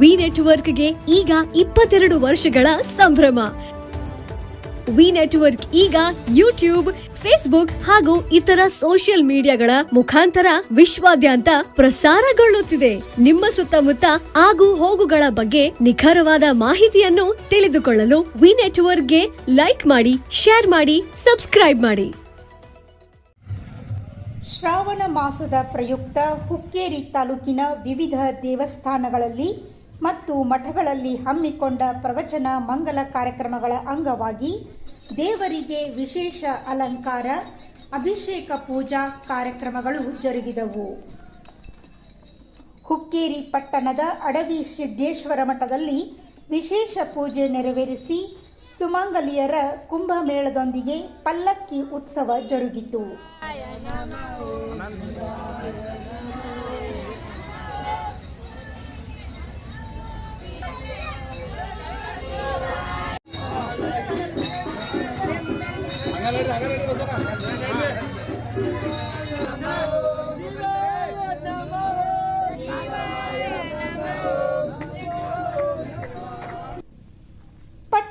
V ನೆಟ್ವರ್ಕ್ಗೆ ಈಗ ಇಪ್ಪತ್ತೆರಡು ವರ್ಷಗಳ ಸಂಭ್ರಮ. ವಿ ನೆಟ್ವರ್ಕ್ ಈಗ ಯೂಟ್ಯೂಬ್, ಫೇಸ್ಬುಕ್ ಹಾಗೂ ಇತರ ಸೋಷಿಯಲ್ ಮೀಡಿಯಾಗಳ ಮುಖಾಂತರ ವಿಶ್ವಾದ್ಯಂತ ಪ್ರಸಾರಗೊಳ್ಳುತ್ತಿದೆ. ನಿಮ್ಮ ಸುತ್ತಮುತ್ತ ಆಗು ಹೋಗುಗಳ ಬಗ್ಗೆ ನಿಖರವಾದ ಮಾಹಿತಿಯನ್ನು ತಿಳಿದುಕೊಳ್ಳಲು ವಿ ನೆಟ್ವರ್ಕ್ಗೆ ಲೈಕ್ ಮಾಡಿ, ಶೇರ್ ಮಾಡಿ, ಸಬ್ಸ್ಕ್ರೈಬ್ ಮಾಡಿ. ಶ್ರಾವಣ ಮಾಸದ ಪ್ರಯುಕ್ತ ಹುಕ್ಕೇರಿ ತಾಲೂಕಿನ ವಿವಿಧ ದೇವಸ್ಥಾನಗಳಲ್ಲಿ ಮತ್ತು ಮಠಗಳಲ್ಲಿ ಹಮ್ಮಿಕೊಂಡ ಪ್ರವಚನ ಮಂಗಲ ಕಾರ್ಯಕ್ರಮಗಳ ಅಂಗವಾಗಿ ದೇವರಿಗೆ ವಿಶೇಷ ಅಲಂಕಾರ, ಅಭಿಷೇಕ ಪೂಜಾ ಕಾರ್ಯಕ್ರಮಗಳು ಜರುಗಿದವು. ಹುಕ್ಕೇರಿ ಪಟ್ಟಣದ ಅಡವಿ ಸಿದ್ದೇಶ್ವರ ಮಠದಲ್ಲಿ ವಿಶೇಷ ಪೂಜೆ ನೆರವೇರಿಸಿ ಸುಮಂಗಲಿಯರ ಕುಂಭಮೇಳದೊಂದಿಗೆ ಪಲ್ಲಕ್ಕಿ ಉತ್ಸವ ಜರುಗಿತು.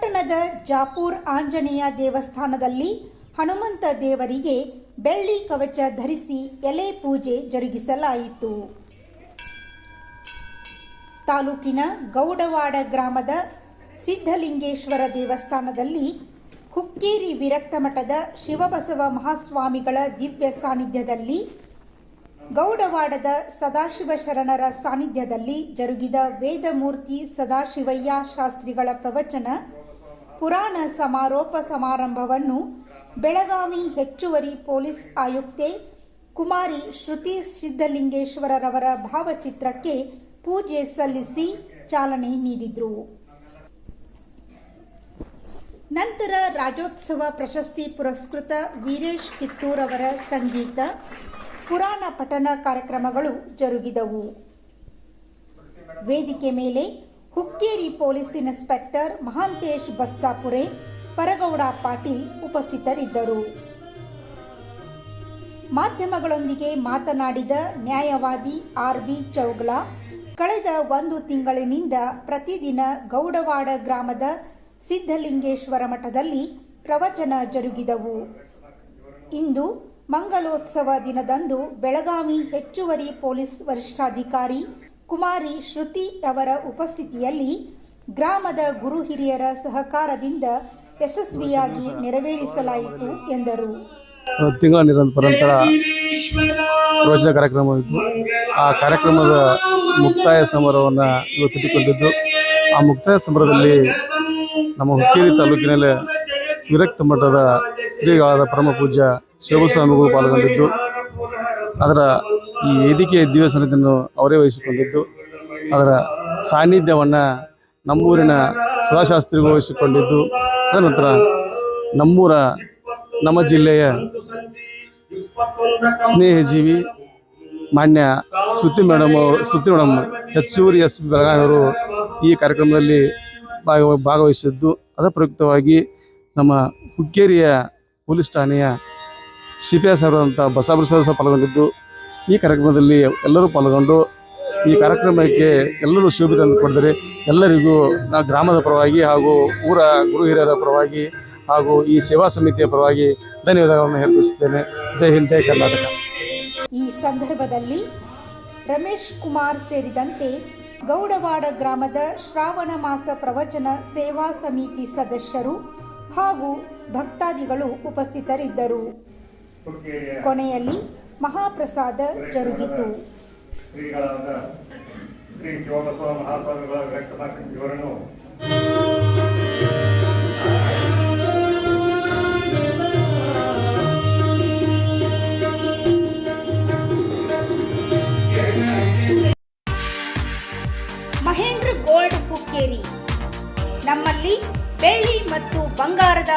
ಪಟ್ಟಣದ ಜಾಪೂರ್ ಆಂಜನೇಯ ದೇವಸ್ಥಾನದಲ್ಲಿ ಹನುಮಂತ ದೇವರಿಗೆ ಬೆಳ್ಳಿ ಕವಚ ಧರಿಸಿ ಎಲೆ ಪೂಜೆ ಜರುಗಿಸಲಾಯಿತು. ತಾಲೂಕಿನ ಗೌಡವಾಡ ಗ್ರಾಮದ ಸಿದ್ಧಲಿಂಗೇಶ್ವರ ದೇವಸ್ಥಾನದಲ್ಲಿ ಹುಕ್ಕೇರಿ ವಿರಕ್ತ ಮಠದ ಶಿವಬಸವ ಮಹಾಸ್ವಾಮಿಗಳ ದಿವ್ಯ ಸಾನ್ನಿಧ್ಯದಲ್ಲಿ, ಗೌಡವಾಡದ ಸದಾಶಿವ ಶರಣರ ಸಾನ್ನಿಧ್ಯದಲ್ಲಿ ಜರುಗಿದ ವೇದಮೂರ್ತಿ ಸದಾಶಿವಯ್ಯ ಶಾಸ್ತ್ರಿಗಳ ಪ್ರವಚನ ಪುರಾಣ ಸಮಾರೋಪ ಸಮಾರಂಭವನ್ನು ಬೆಳಗಾವಿ ಹೆಚ್ಚುವರಿ ಪೊಲೀಸ್ ಆಯುಕ್ತೆ ಕುಮಾರಿ ಶ್ರುತಿ ಸಿದ್ಧಲಿಂಗೇಶ್ವರರವರ ಭಾವಚಿತ್ರಕ್ಕೆ ಪೂಜೆ ಸಲ್ಲಿಸಿ ಚಾಲನೆ ನೀಡಿದರು. ನಂತರ ರಾಜ್ಯೋತ್ಸವ ಪ್ರಶಸ್ತಿ ಪುರಸ್ಕೃತ ವೀರೇಶ್ ಕಿತ್ತೂರ್ ಅವರ ಸಂಗೀತ, ಪುರಾಣ ಪಠನ ಕಾರ್ಯಕ್ರಮಗಳು ಜರುಗಿದವು. ವೇದಿಕೆ ಮೇಲೆ ಹುಕ್ಕೇರಿ ಪೊಲೀಸ್ ಇನ್ಸ್ಪೆಕ್ಟರ್ ಮಹಾಂತೇಶ್ ಬಸ್ಸಾಪುರೆ, ಪರಗೌಡ ಪಾಟೀಲ್ ಉಪಸ್ಥಿತರಿದ್ದರು. ಮಾಧ್ಯಮಗಳೊಂದಿಗೆ ಮಾತನಾಡಿದ ನ್ಯಾಯವಾದಿ ಆರ್ ಬಿ ಚೌಗ್ಲಾ, ಕಳೆದ ಒಂದು ತಿಂಗಳಿನಿಂದ ಪ್ರತಿದಿನ ಗೌಡವಾಡ ಗ್ರಾಮದ ಸಿದ್ಧಲಿಂಗೇಶ್ವರ ಮಠದಲ್ಲಿ ಪ್ರವಚನ ಜರುಗಿದವು. ಇಂದು ಮಂಗಲೋತ್ಸವ ದಿನದಂದು ಬೆಳಗಾವಿ ಹೆಚ್ಚುವರಿ ಪೊಲೀಸ್ ವರಿಷ್ಠಾಧಿಕಾರಿ ಕುಮಾರಿ ಶ್ರುತಿ ಅವರ ಉಪಸ್ಥಿತಿಯಲ್ಲಿ ಗ್ರಾಮದ ಗುರು ಹಿರಿಯರ ಸಹಕಾರದಿಂದ ಯಶಸ್ವಿಯಾಗಿ ನೆರವೇರಿಸಲಾಯಿತು ಎಂದರು. ತಿಂಗಳ ನಿರಂತರ ಪ್ರವಚನ ಕಾರ್ಯಕ್ರಮವಿತ್ತು ಆ ಕಾರ್ಯಕ್ರಮದ ಮುಕ್ತಾಯ ಸಮಾರೋಹವನ್ನು ಇವತ್ತು ಇಟ್ಟುಕೊಂಡಿದ್ದು ಆ ಮುಕ್ತಾಯ ಸಮಾರೋಹದಲ್ಲಿ ನಮ್ಮ ಹುಕ್ಕೇರಿ ತಾಲೂಕಿನಲ್ಲಿ ವಿರಕ್ತ ಮಠದ ಶ್ರೀಗಳಾದ ಪರಮ ಪೂಜ್ಯ ಶಿವಸ್ವಾಮಿಗಳು ಪಾಲ್ಗೊಂಡಿದ್ದು. ಅದರ ಈ ವೇದಿಕೆಯ ಸನ್ನಿಧಿಯನ್ನು ಅವರೇ ವಹಿಸಿಕೊಂಡಿದ್ದು, ಅದರ ಸಾನ್ನಿಧ್ಯವನ್ನು ನಮ್ಮೂರಿನ ಸದಾಶಾಸ್ತ್ರಿಗೂ ವಹಿಸಿಕೊಂಡಿದ್ದು ಅದನಂತರ ನಮ್ಮೂರ, ನಮ್ಮ ಜಿಲ್ಲೆಯ ಸ್ನೇಹಜೀವಿ ಮಾನ್ಯ ಶ್ರುತಿ ಮೇಡಮ್ ಅವರು, ಶ್ರುತಿ ಮೇಡಮ್ ಹೆಚ್ಚುವರಿ ಎಸ್ ಅವರು ಈ ಕಾರ್ಯಕ್ರಮದಲ್ಲಿ ಭಾಗವ ಭಾಗವಹಿಸಿದ್ದು ಅದರ ಪ್ರಯುಕ್ತವಾಗಿ ನಮ್ಮ ಹುಕ್ಕೇರಿಯ ಪೊಲೀಸ್ ಠಾಣೆಯ ಸಿ ಪಿ ಎಸ್ ಸರ್ ಸಹ ಪಾಲ್ಗೊಂಡಿದ್ದು. ಈ ಕಾರ್ಯಕ್ರಮದಲ್ಲಿ ಎಲ್ಲರೂ ಪಾಲ್ಗೊಂಡು ಈ ಕಾರ್ಯಕ್ರಮಕ್ಕೆ ಎಲ್ಲರೂ ಶೋಭೆ ತಂದು ಕೊಡಿದರೆ ಎಲ್ಲರಿಗೂ ನಾ ಗ್ರಾಮದ ಪರವಾಗಿ ಹಾಗೂ ಊರ ಗುರು ಹಿರಿಯರ ಪರವಾಗಿ ಹಾಗೂ ಈ ಸೇವಾ ಸಮಿತಿಯ ಪರವಾಗಿ ಧನ್ಯವಾದಗಳನ್ನು ಅರ್ಪಿಸುತ್ತೇನೆ ಜೈ ಹಿಂದ್, ಜೈ ಕರ್ನಾಟಕ. ಈ ಸಂದರ್ಭದಲ್ಲಿ ರಮೇಶ್ ಕುಮಾರ್ ಸೇರಿದಂತೆ ಗೌಡವಾಡ ಗ್ರಾಮದ ಶ್ರಾವಣ ಮಾಸ ಪ್ರವಚನ ಸೇವಾ ಸಮಿತಿ ಸದಸ್ಯರು ಹಾಗೂ ಭಕ್ತಾದಿಗಳು ಉಪಸ್ಥಿತರಿದ್ದರು. ಕೊನೆಯಲ್ಲಿ ಮಹಾಪ್ರಸಾದ ಜರುಗಿತು ಶ್ರೀಗಳಾದ ಶ್ರೀ ಶಿವಬಸವ ಮಹಾಸ್ವಾಮಿಗಳ ವ್ಯಕ್ತ ಇವರನ್ನು